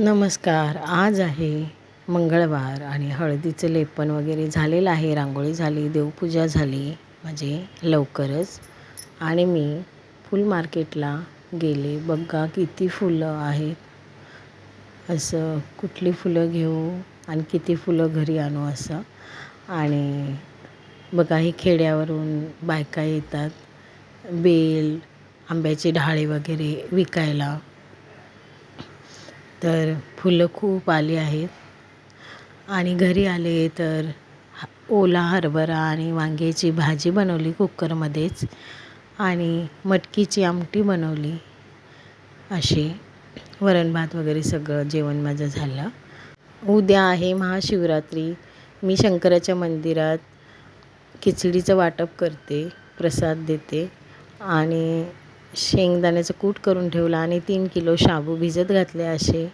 नमस्कार. आज आहे मंगळवार आणि हळदीचं लेपन वगैरे झालेलं आहे. रांगोळी झाली देवपूजा झाली म्हणजे लवकरच. आणि मी फुल मार्केटला गेले. बघा किती फुलं आहेत. असं कुठली फुलं घेऊ आणि किती फुलं घरी आणू असं. आणि बघा ही खेड्यावरून बायका येतात. बेल आंब्याची ढाळे वगैरे विकायला. तर फुलं खूप आली आहेत. आणि घरी आले तर ओला हरभरा आणि वांग्याची भाजी बनवली कुकरमध्येच. आणि मटकीची आमटी बनवली. अशी वरण भात वगैरे सगळं जेवण माझं झालं. उद्या आहे महाशिवरात्री. मी शंकराच्या मंदिरात खिचडीचं वाटप करते प्रसाद देते. आणि शेंगदाण्याचं कूट करून ठेवलं आणि तीन किलो शाबू भिजत घातले असे.